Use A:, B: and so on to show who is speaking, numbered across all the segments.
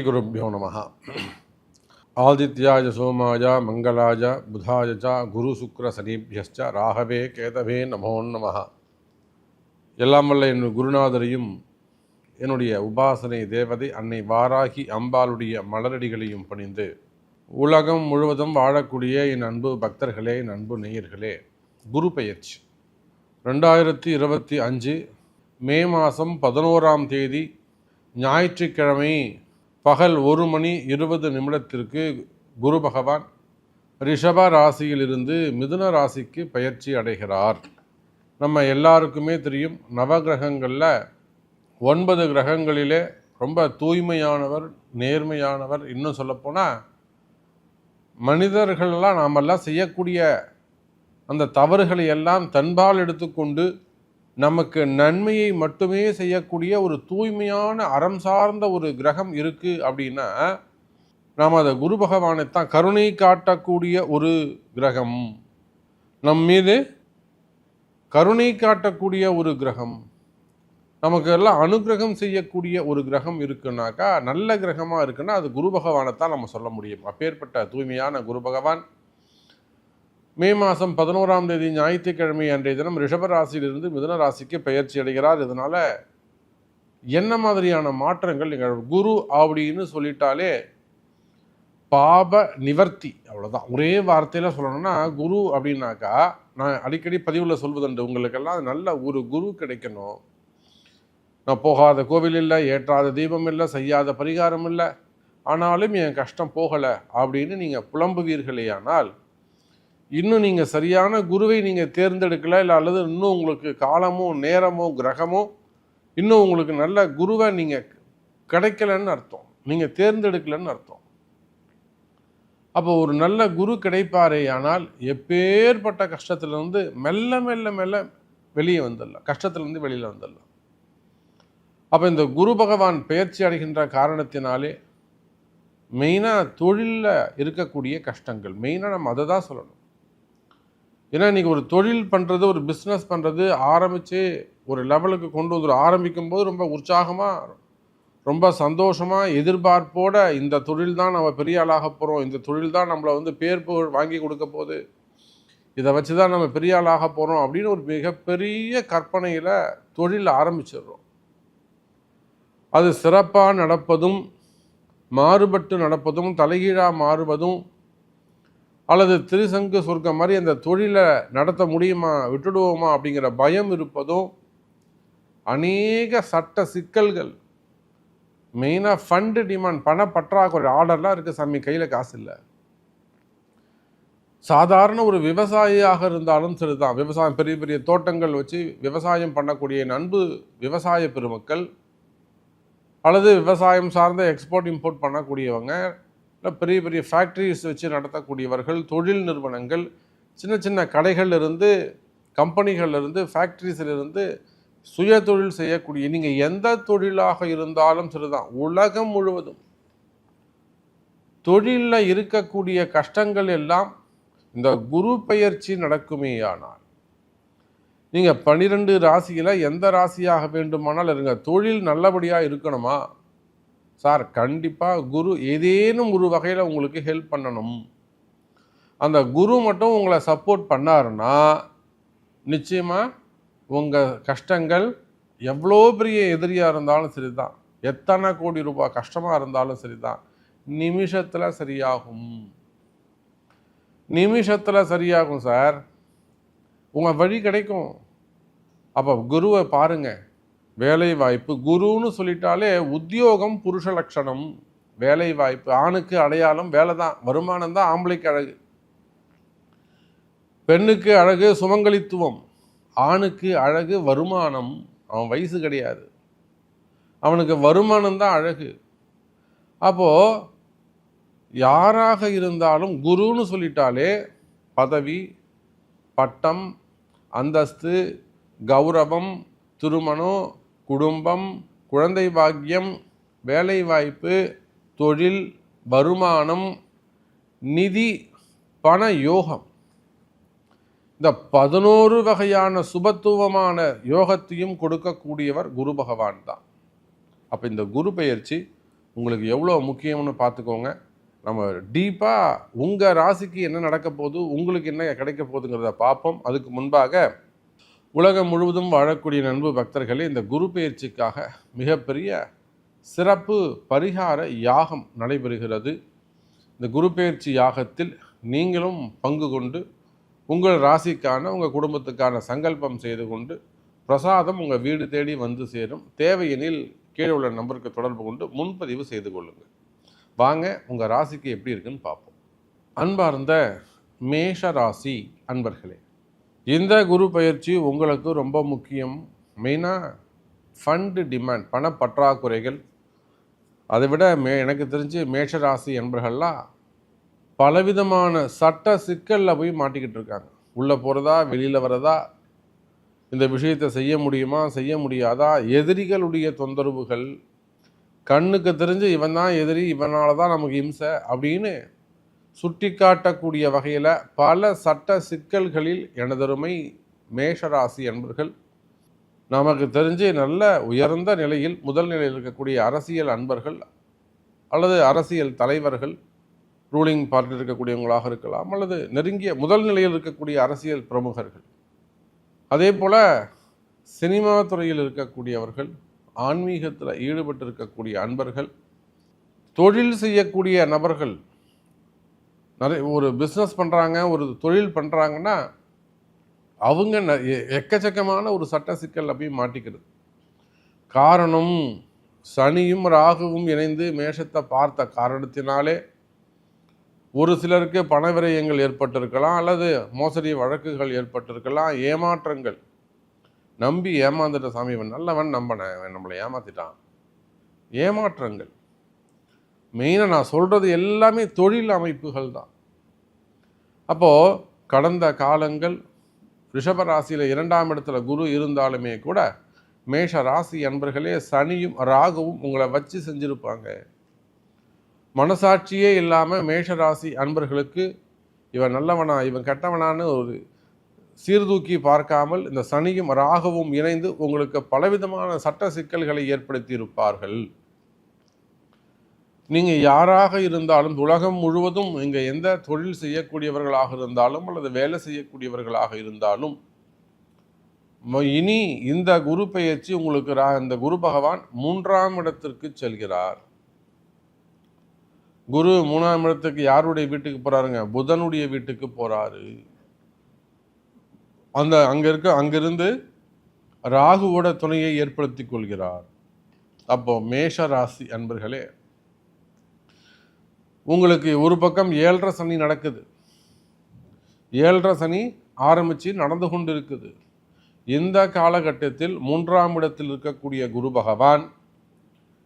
A: ஸ்ரீகுருப்போ நம. ஆதித்யாய சோமாய மங்களாய புதாய ச குரு சுக்ர சனிபியஸ்ச ராகவே கேதவே நமோ நம. எல்லாம் வல்ல என் குருநாதரையும் என்னுடைய உபாசனை தேவதை அன்னை வாராகி அம்பாளுடைய மலரடிகளையும் பணிந்து உலகம் முழுவதும் வாழக்கூடிய என் அன்பு பக்தர்களே என் அன்பு நேயர்களே குரு பெயர்ச்சி. ரெண்டாயிரத்தி இருபத்தி அஞ்சு மே மாதம் பதினோராம் தேதி ஞாயிற்றுக்கிழமை பகல் ஒரு மணி இருபது நிமிடத்திற்கு குரு பகவான் ரிஷப ராசியிலிருந்து மிதுன ராசிக்கு பயிற்சி அடைகிறார். நம்ம எல்லாருக்குமே தெரியும் நவகிரகங்களில் ஒன்பது கிரகங்களிலே ரொம்ப தூய்மையானவர் நேர்மையானவர். இன்னும் சொல்லப்போனால் மனிதர்களெல்லாம் நாமெல்லாம் செய்யக்கூடிய அந்த தவறுகளை எல்லாம் தன்பால் எடுத்துக்கொண்டு நமக்கு நன்மையை மட்டுமே செய்யக்கூடிய ஒரு தூய்மையான அறம் சார்ந்த ஒரு கிரகம் இருக்குது அப்படின்னா நாம் அதை குரு பகவானை தான் கருணை காட்டக்கூடிய ஒரு கிரகம். நம் மீது கருணை காட்டக்கூடிய ஒரு கிரகம். நமக்கு எல்லாம் அனுகிரகம் செய்யக்கூடிய ஒரு கிரகம் இருக்குன்னாக்கா நல்ல கிரகமாக இருக்குன்னா அது குரு பகவானை தான் நம்ம சொல்ல முடியும். அப்பேற்பட்ட தூய்மையான குரு பகவான் மே மாதம் பதினோராம் தேதி ஞாயிற்றுக்கிழமை அன்றைய தினம் ரிஷபராசியிலிருந்து மிதுன ராசிக்கு பெயர்ச்சி அடைகிறார். இதனால் என்ன மாதிரியான மாற்றங்கள் நிகழும் குரு அப்படின்னு சொல்லிட்டாலே பாப நிவர்த்தி அவ்வளோதான் ஒரே வார்த்தையில் சொல்லணும்னா குரு அப்படின்னாக்கா நான் அடிக்கடி பதிவில் சொல்வதுண்டு உங்களுக்கெல்லாம் நல்ல ஒரு குரு கிடைக்கணும். நான் போகாத கோவில் இல்லை ஏற்றாத தீபம் இல்லை செய்யாத பரிகாரம் இல்லை. ஆனாலும் என் கஷ்டம் போகலை அப்படின்னு நீங்கள் புலம்புவீர்களேயானால் இன்னும் நீங்கள் சரியான குருவை நீங்கள் தேர்ந்தெடுக்கல இல்லை அல்லது இன்னும் உங்களுக்கு காலமோ நேரமோ கிரகமோ இன்னும் உங்களுக்கு நல்ல குருவை நீங்கள் கிடைக்கலன்னு அர்த்தம். நீங்கள் தேர்ந்தெடுக்கலன்னு அர்த்தம். அப்போ ஒரு நல்ல குரு கிடைப்பாரே ஆனால் எப்பேற்பட்ட கஷ்டத்துலேருந்து மெல்ல மெல்ல மெல்ல வெளியே வந்துடலாம். கஷ்டத்துலேருந்து வெளியில் வந்துடலாம். அப்போ இந்த குரு பகவான் பெயர்ச்சி அடைகின்ற காரணத்தினாலே மெயினாக தொழிலில் இருக்கக்கூடிய கஷ்டங்கள். மெயினாக நம்ம அதை தான் சொல்லணும். ஏன்னா இன்றைக்கி ஒரு தொழில் பண்ணுறது ஒரு பிஸ்னஸ் பண்ணுறது ஆரம்பித்து ஒரு லெவலுக்கு கொண்டு வந்து ஆரம்பிக்கும் போது ரொம்ப உற்சாகமாக ரொம்ப சந்தோஷமாக எதிர்பார்ப்போடு இந்த தொழில் தான் நம்ம பெரிய ஆளாக போகிறோம் இந்த தொழில் தான் நம்மளை வந்து பேர் புகழ் வாங்கி கொடுக்க போகுது. இதை வச்சு தான் நம்ம பெரிய ஆளாக போகிறோம் அப்படின்னு ஒரு மிகப்பெரிய கற்பனையில் தொழில் ஆரம்பிச்சிடுறோம். அது சிறப்பாக நடப்பதும் மாறுபட்டு நடப்பதும் தலைகீழாக மாறுவதும் அல்லது திருசங்கு சொர்க்கம் மாதிரி அந்த தொழிலை நடத்த முடியுமா விட்டுடுவோமா அப்படிங்கிற பயம் இருப்பதும் அநேக சட்ட சிக்கல்கள். மெயினாக ஃபண்டு டிமாண்ட் பண பற்றாக்குறை ஆர்டர்லாம் இருக்குது சாமி கையில் காசு இல்லை. சாதாரண ஒரு விவசாயியாக இருந்தாலும் சரிதான். விவசாயம் பெரிய பெரிய தோட்டங்கள் வச்சு விவசாயம் பண்ணக்கூடிய நண்பு விவசாய பெருமக்கள் அல்லது விவசாயம் சார்ந்த எக்ஸ்போர்ட் இம்போர்ட் பண்ணக்கூடியவங்க இல்லை பெரிய பெரிய ஃபேக்ட்ரிஸ் வச்சு நடத்தக்கூடியவர்கள் தொழில் நிறுவனங்கள் சின்ன சின்ன கடைகள்லேருந்து கம்பெனிகள்லேருந்து ஃபேக்ட்ரிஸிலிருந்து ஃபேக்ட்ரிஸில் இருந்து சுய தொழில் செய்யக்கூடிய நீங்கள் எந்த தொழிலாக இருந்தாலும் சரிதான் உலகம் முழுவதும். தொழிலில் இருக்கக்கூடிய கஷ்டங்கள் எல்லாம் இந்த குரு நடக்குமே நடக்குமேயானால் நீங்கள் பன்னிரெண்டு ராசியில் எந்த ராசியாக வேண்டுமானால் இருங்க தொழில் நல்லபடியாக இருக்கணுமா? சார் கண்டிப்பாக குரு ஏதேனும் ஒரு வகையில் உங்களுக்கு ஹெல்ப் பண்ணணும். அந்த குரு மட்டும் உங்களை சப்போர்ட் பண்ணாருன்னா நிச்சயமாக உங்கள் கஷ்டங்கள் எவ்வளோ பெரிய எதிரியாக இருந்தாலும் சரி தான் எத்தனை கோடி ரூபாய் கஷ்டமாக இருந்தாலும் சரி தான் நிமிஷத்தில் சரியாகும். நிமிஷத்தில் சரியாகும் சார். உங்கள் வழி கிடைக்கும். அப்போ குருவை பாருங்கள் வேலை வாய்ப்பு குருன்னு சொல்லிட்டாலே உத்தியோகம் புருஷ லட்சணம். வேலை வாய்ப்பு ஆணுக்கு அடையாளம் வேலை தான் வருமானம் தான் ஆம்பளைக்கு அழகு. பெண்ணுக்கு அழகு சுமங்கலித்துவம். ஆணுக்கு அழகு வருமானம். அவன் வயசு கிடையாது. அவனுக்கு வருமானம் தான் அழகு. அப்போது யாராக இருந்தாலும் குருன்னு சொல்லிட்டாலே பதவி பட்டம் அந்தஸ்து கௌரவம் திருமணம் குடும்பம் குழந்தை பாக்கியம் வேலைவாய்ப்பு தொழில் வருமானம் நிதி பண யோகம். இந்த பதினோரு வகையான சுபத்துவமான யோகத்தையும் கொடுக்கக்கூடியவர் குரு பகவான் தான். அப்போ இந்த குரு பெயர்ச்சி உங்களுக்கு எவ்வளோ முக்கியம்னு பார்த்துக்கோங்க. நம்ம டீப்பாக உங்கள் ராசிக்கு என்ன நடக்க போகுது உங்களுக்கு என்ன கிடைக்க போகுதுங்கிறத பார்ப்போம். அதுக்கு முன்பாக உலகம் முழுவதும் வாழக்கூடிய நண்பு பக்தர்களே இந்த குரு பயிற்சிக்காக மிகப்பெரிய சிறப்பு பரிகார யாகம் நடைபெறுகிறது. இந்த குரு பயிற்சி யாகத்தில் நீங்களும் பங்கு கொண்டு உங்கள் ராசிக்கான உங்கள் குடும்பத்துக்கான சங்கல்பம் செய்து கொண்டு பிரசாதம் உங்கள் வீடு தேடி வந்து சேரும். தேவையெனில் கீழே உள்ள நம்பருக்கு தொடர்பு கொண்டு முன்பதிவு செய்து கொள்ளுங்கள். வாங்க உங்கள் ராசிக்கு எப்படி இருக்குன்னு பார்ப்போம். அன்பார்ந்த மேஷ ராசி அன்பர்களே இந்த குரு பயிற்சி உங்களுக்கு ரொம்ப முக்கியம். மெயினாக ஃபண்டு டிமாண்ட் பண பற்றாக்குறைகள். அதை விட மே எனக்கு தெரிஞ்சு மேஷராசி என்பர்கள்லாம் பலவிதமான சட்ட சிக்கலில் போய் மாட்டிக்கிட்டு இருக்காங்க. உள்ளே போகிறதா வெளியில் வரதா இந்த விஷயத்தை செய்ய முடியுமா செய்ய முடியாதா எதிரிகளுடைய தொந்தரவுகள். கண்ணுக்கு தெரிஞ்சு இவன் தான் எதிரி இவனால தான் நமக்கு இம்சை அப்படின்னு சுட்டிக்காட்டக்கூடிய வகையில் பல சட்ட சிக்கல்களில் எனதருமை மேஷராசி அன்பர்கள் நமக்கு தெரிஞ்சு நல்ல உயர்ந்த நிலையில் முதல் நிலையில் இருக்கக்கூடிய அரசியல் அன்பர்கள் அல்லது அரசியல் தலைவர்கள் ரூலிங் பார்ட்டியில் இருக்கக்கூடியவங்களாக இருக்கலாம் அல்லது நெருங்கிய முதல் நிலையில் இருக்கக்கூடிய அரசியல் பிரமுகர்கள். அதே போல் சினிமா துறையில் இருக்கக்கூடியவர்கள் ஆன்மீகத்தில் ஈடுபட்டு இருக்கக்கூடிய அன்பர்கள் தொழில் செய்யக்கூடிய நபர்கள் நிறைய ஒரு பிஸ்னஸ் பண்ணுறாங்க ஒரு தொழில் பண்ணுறாங்கன்னா அவங்க எ- எக்கச்சக்கமான ஒரு சட்ட சிக்கல் போய் மாட்டிக்கிறது. காரணம் சனியும் ராகுவும் இணைந்து மேஷத்தை பார்த்த காரணத்தினாலே ஒரு சிலருக்கு பண விரயங்கள் ஏற்பட்டிருக்கலாம் அல்லது மோசடி வழக்குகள் ஏற்பட்டிருக்கலாம் ஏமாற்றங்கள். நம்பி ஏமாந்துட்ட சாமி இவன் நல்லவன் நம்பினேன் நம்மளை ஏமாத்திட்டான். ஏமாற்றங்கள். மெயினாக நான் சொல்கிறது எல்லாமே தொழில் அமைப்புகள் தான். அப்போது கடந்த காலங்கள் ரிஷப ராசியில் இரண்டாம் இடத்துல குரு இருந்தாலுமே கூட மேஷ ராசி அன்பர்களே சனியும் ராகுவும் உங்களை வச்சு செஞ்சுருப்பாங்க. மனசாட்சியே இல்லாமல் மேஷ ராசி அன்பர்களுக்கு இவன் நல்லவனா இவன் கெட்டவனான்னு ஒரு சீர்தூக்கி பார்க்காமல் இந்த சனியும் ராகவும் இணைந்து உங்களுக்கு பலவிதமான சட்ட சிக்கல்களை ஏற்படுத்தி இருப்பார்கள் நீங்கள் யாராக இருந்தாலும் உலகம் முழுவதும் இங்கே எந்த தொழில் செய்யக்கூடியவர்களாக இருந்தாலும் அல்லது வேலை செய்யக்கூடியவர்களாக இருந்தாலும் ம- இனி இந்த குரு பெயர்ச்சி உங்களுக்கு ரா- இந்த குரு பகவான் மூன்றாம் இடத்திற்கு செல்கிறார். குரு மூணாம் இடத்துக்கு யாருடைய வீட்டுக்கு போகிறாருங்க புதனுடைய வீட்டுக்கு போகிறாரு அந்த அங்கே இருக்க அங்கிருந்து ராகுவோட துணையை ஏற்படுத்தி கொள்கிறார். அப்போ மேஷ ராசி அன்பர்களே உங்களுக்கு ஒரு பக்கம் ஏழரை சனி நடக்குது. ஏழரை சனி ஆரம்பித்து நடந்து கொண்டு இருக்குது இந்த காலகட்டத்தில் மூன்றாம் இடத்தில் இருக்கக்கூடிய குரு பகவான்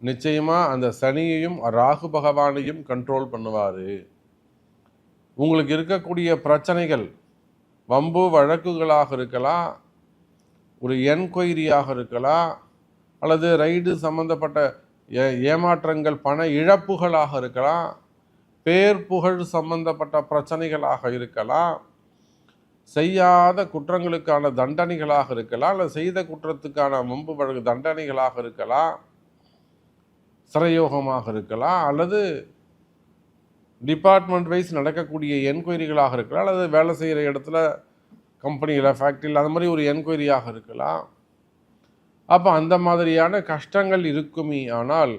A: நிச்சயமாக அந்த சனியையும் ராகு பகவானையும் கண்ட்ரோல் பண்ணுவார். உங்களுக்கு இருக்கக்கூடிய பிரச்சனைகள் வம்பு வழக்குகளாக இருக்கலாம் ஒரு என்கொயரியாக இருக்கலாம் அல்லது ரைடு சம்பந்தப்பட்ட ஏ ஏமாற்றங்கள் பண இழப்புகளாக இருக்கலாம் பேர் புகழ் சம்பந்தப்பட்ட பிரச்சனைகளாக இருக்கலாம் செய்யாத குற்றங்களுக்கான தண்டனைகளாக இருக்கலாம் இல்லை செய்த குற்றத்துக்கான முன்பு வழக்கு தண்டனைகளாக இருக்கலாம் சிறையோகமாக இருக்கலாம் அல்லது டிபார்ட்மெண்ட் வைஸ் நடக்கக்கூடிய என்கொயரிகளாக இருக்கலாம் அல்லது வேலை செய்கிற இடத்துல கம்பெனியில் ஃபேக்ட்ரியில் அந்த மாதிரி ஒரு என்கொயரியாக இருக்கலாம். அப்போ அந்த மாதிரியான கஷ்டங்கள் இருக்குமே ஆனால்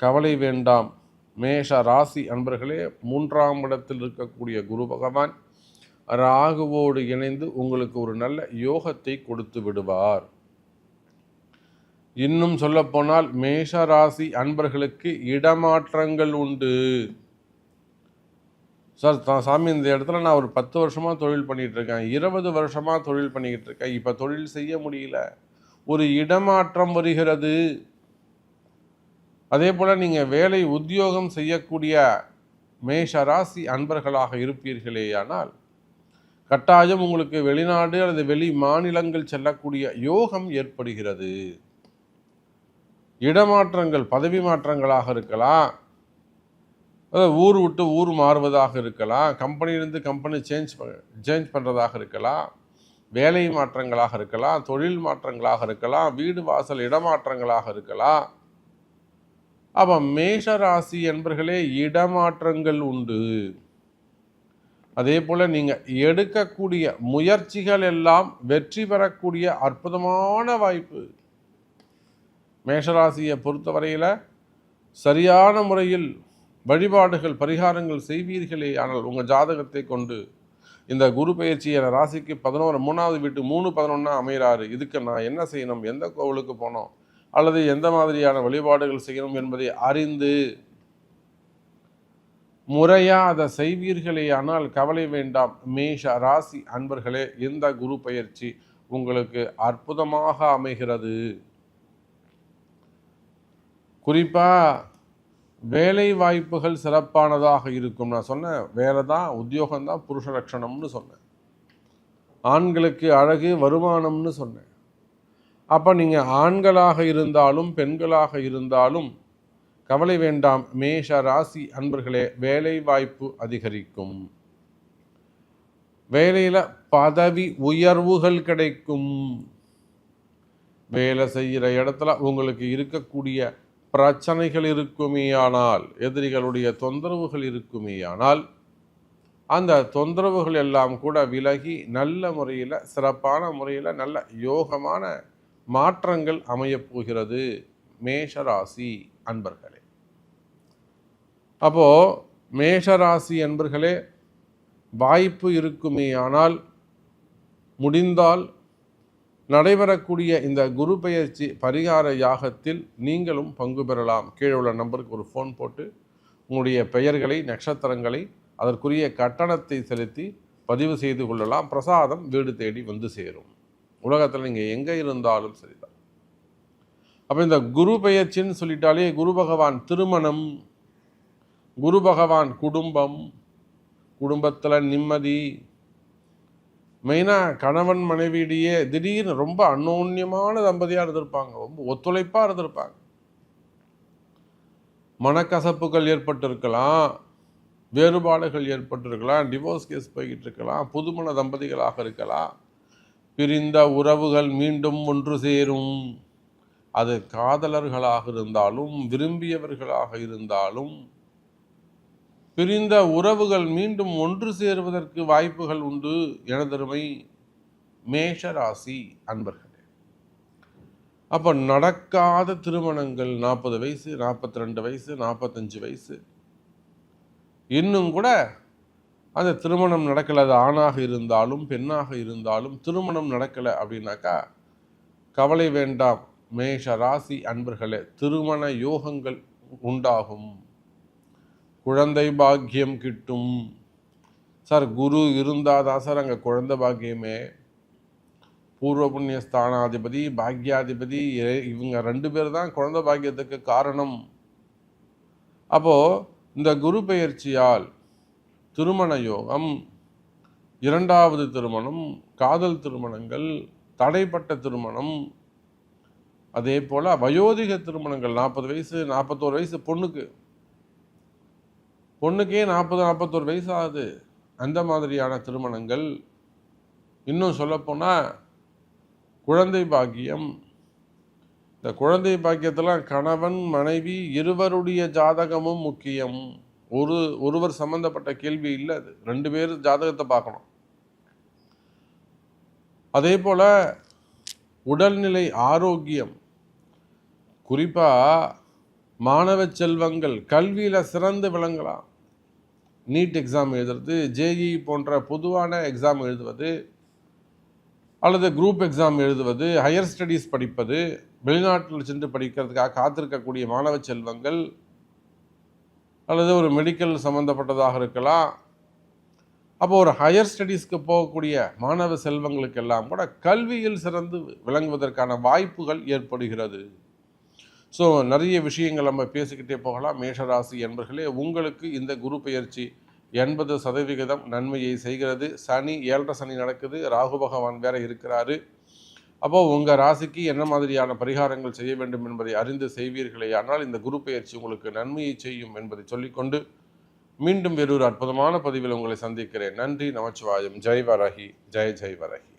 A: கவலை வேண்டாம். மேஷ ராசி அன்பர்களே மூன்றாம் இடத்தில் இருக்கக்கூடிய குரு பகவான் ராகுவோடு இணைந்து உங்களுக்கு ஒரு நல்ல யோகத்தை கொடுத்து விடுவார். இன்னும் சொல்லப்போனால் மேஷ ராசி அன்பர்களுக்கு இடமாற்றங்கள் உண்டு. சார் தான் சாமி இந்த இடத்துல நான் ஒரு பத்து வருஷமாக தொழில் பண்ணிகிட்டு இருக்கேன் இருபது வருஷமாக தொழில் பண்ணிக்கிட்டு இருக்கேன் இப்போ தொழில் செய்ய முடியல. ஒரு இடமாற்றம் வருகிறது. அதே போல் நீங்கள் வேலை உத்தியோகம் செய்யக்கூடிய மேஷ ராசி அன்பர்களாக இருப்பீர்களேயானால் கட்டாயம் உங்களுக்கு வெளிநாடு அல்லது வெளி மாநிலங்கள் செல்லக்கூடிய யோகம் ஏற்படுகிறது. இடமாற்றங்கள் பதவி மாற்றங்களாக இருக்கலாம். ஊர் விட்டு ஊர் மாறுவதாக இருக்கலாம். கம்பெனியிலிருந்து கம்பெனி சேஞ்ச் சேஞ்ச் பண்ணுறதாக இருக்கலாம். வேலை மாற்றங்களாக இருக்கலாம். தொழில் மாற்றங்களாக இருக்கலாம். வீடு வாசல் இடமாற்றங்களாக இருக்கலாம். அப்போ மேஷ ராசி என்பர்களே இடமாற்றங்கள் உண்டு. அதே போல் நீங்கள் எடுக்கக்கூடிய முயற்சிகள் எல்லாம் வெற்றி பெறக்கூடிய அற்புதமான வாய்ப்பு. மேஷராசியை பொறுத்தவரையில் சரியான முறையில் வழிபாடுகள் பரிகாரங்கள் செய்வீர்களே. ஆனால் உங்கள் ஜாதகத்தை கொண்டு இந்த குரு பயிற்சி என ராசிக்கு பதினோரு மூணாவது வீட்டு மூணு பதினொன்னா அமைகிறாரு இதுக்கு நான் என்ன செய்யணும்? எந்த கோவிலுக்கு போனோம் அல்லது எந்த மாதிரியான வழிபாடுகள் செய்யணும் என்பதை அறிந்து முறையாக அதை செய்வீர்களே ஆனால் கவலை வேண்டாம். மேஷ ராசி அன்பர்களே இந்த குரு பயிற்சி உங்களுக்கு அற்புதமாக அமைகிறது. குறிப்பாக வேலை வாய்ப்புகள் சிறப்பானதாக இருக்கும். நான் சொன்னேன் வேலை தான் உத்தியோகம்தான் புருஷ லட்சணம்னு சொன்னேன். ஆண்களுக்கு அழகு வருமானம்னு சொன்னேன். அப்போ நீங்கள் ஆண்களாக இருந்தாலும் பெண்களாக இருந்தாலும் கவலை வேண்டாம். மேஷ ராசி அன்பர்களே வேலை வாய்ப்பு அதிகரிக்கும். வேலையில் பதவி உயர்வுகள் கிடைக்கும். வேலை செய்கிற இடத்துல உங்களுக்கு இருக்கக்கூடிய பிரச்சனைகள் இருக்குமேயானால் எதிரிகளுடைய தொந்தரவுகள் இருக்குமேயானால் அந்த தொந்தரவுகள் எல்லாம் கூட விலகி நல்ல முறையில் சிறப்பான முறையில் நல்ல யோகமான மாற்றங்கள் அமையப்போகிறது மேஷராசி அன்பர்களே. அப்போது மேஷராசி அன்பர்களே வாய்ப்பு இருக்குமே ஆனால் முடிந்தால் நடைபெறக்கூடிய இந்த குரு பயிற்சி பரிகார யாகத்தில் நீங்களும் பங்கு பெறலாம். கீழே உள்ள நம்பருக்கு ஒரு ஃபோன் போட்டு உங்களுடைய பெயர்களை நட்சத்திரங்களை அதற்குரிய கட்டணத்தை செலுத்தி பதிவு செய்து கொள்ளலாம். பிரசாதம் வீடு தேடி வந்து சேரும். உலகத்தில் நீங்கள் எங்கே இருந்தாலும் சரிதான். அப்போ இந்த குரு பெயர்ச்சின்னு சொல்லிட்டாலே குரு பகவான் திருமணம் குரு பகவான் குடும்பம் குடும்பத்தில் நிம்மதி. மெயினாக கணவன் மனைவியிடையே திடீர்னு ரொம்ப அன்னோன்யமான தம்பதியாக இருந்திருப்பாங்க ரொம்ப ஒத்துழைப்பாக இருந்திருப்பாங்க. மனக்கசப்புகள் ஏற்பட்டிருக்கலாம் வேறுபாடுகள் ஏற்பட்டிருக்கலாம் டிவோர்ஸ் கேஸ் போய்கிட்டு இருக்கலாம் புதுமண தம்பதிகளாக இருக்கலாம். பிரிந்த உறவுகள் மீண்டும் ஒன்று சேரும். அது காதலர்களாக இருந்தாலும் விரும்பியவர்களாக இருந்தாலும் பிரிந்த உறவுகள் மீண்டும் ஒன்று சேருவதற்கு வாய்ப்புகள் உண்டு. எனதருமை மேஷராசி அன்பர்களே அப்போ நடக்காத திருமணங்கள் நாற்பது வயசு நாற்பத்தி ரெண்டு வயசு நாற்பத்தஞ்சு வயசு. இன்னும் கூட அந்த திருமணம் நடக்கலை அது ஆணாக இருந்தாலும் பெண்ணாக இருந்தாலும் திருமணம் நடக்கலை அப்படின்னாக்கா கவலை வேண்டாம். மேஷ ராசி அன்பர்களே திருமண யோகங்கள் உண்டாகும். குழந்தை பாக்கியம் கிட்டும். சார் குரு இருந்தால் தான் சார் அங்கே குழந்தை பாக்கியமே. பூர்வ புண்ணிய ஸ்தானாதிபதி பாக்யாதிபதி இவங்க ரெண்டு பேர் தான் குழந்தை பாக்கியத்துக்கு காரணம். அப்போது இந்த குரு பெயர்ச்சியால் திருமண யோகம் இரண்டாவது திருமணம் காதல் திருமணங்கள் தடைப்பட்ட திருமணம் அதே போல் வயோதிக திருமணங்கள் நாற்பது வயசு நாற்பத்தோரு வயசு பொண்ணுக்கு. பொண்ணுக்கே நாற்பது நாற்பத்தோரு வயசு ஆகுது. அந்த மாதிரியான திருமணங்கள். இன்னும் சொல்லப்போனால் குழந்தை பாக்கியம். இந்த குழந்தை பாக்கியத்தில் கணவன் மனைவி இருவருடைய ஜாதகமும் முக்கியம். ஒரு ஒருவர் சம்பந்தப்பட்ட கேள்வி இல்லை அது. ரெண்டு பேர் ஜாதகத்தை பார்க்கணும். அதே போல் உடல்நிலை ஆரோக்கியம். குறிப்பாக மாணவ செல்வங்கள் கல்வியில் சிறந்து விளங்கலாம். நீட் எக்ஸாம் எழுதுறது ஜேஇ போன்ற பொதுவான எக்ஸாம் எழுதுவது அல்லது குரூப் எக்ஸாம் எழுதுவது ஹையர் ஸ்டடீஸ் படிப்பது வெளிநாட்டில் சென்று படிக்கிறதுக்காக காத்திருக்கக்கூடிய மாணவ செல்வங்கள் அல்லது ஒரு மெடிக்கல் சம்மந்தப்பட்டதாக இருக்கலாம். அப்போ ஒரு ஹையர் ஸ்டடீஸ்க்கு போகக்கூடிய மாணவ செல்வங்களுக்கெல்லாம் கூட கல்வியில் சிறந்து விளங்குவதற்கான வாய்ப்புகள் ஏற்படுகிறது. ஸோ நிறைய விஷயங்கள் நம்ம பேசிக்கிட்டே போகலாம். மேஷராசி என்பர்களே உங்களுக்கு இந்த குரு பயிற்சி எண்பது சதவிகிதம் நன்மையை செய்கிறது. சனி ஏழரை சனி நடக்குது. ராகு பகவான் வேற இருக்கிறாரு. அப்போது உங்கள் ராசிக்கு என்ன மாதிரியான பரிகாரங்கள் செய்ய வேண்டும் என்பதை அறிந்து செய்வீர்களே. ஆனால் இந்த குரு பயிற்சி உங்களுக்கு நன்மையை செய்யும் என்பதை சொல்லிக்கொண்டு மீண்டும் வேறொரு அற்புதமான பதிவில் உங்களை சந்திக்கிறேன். நன்றி நமச்சிவாயம். ஜெய் வரகி ஜெய் ஜெய் வரகி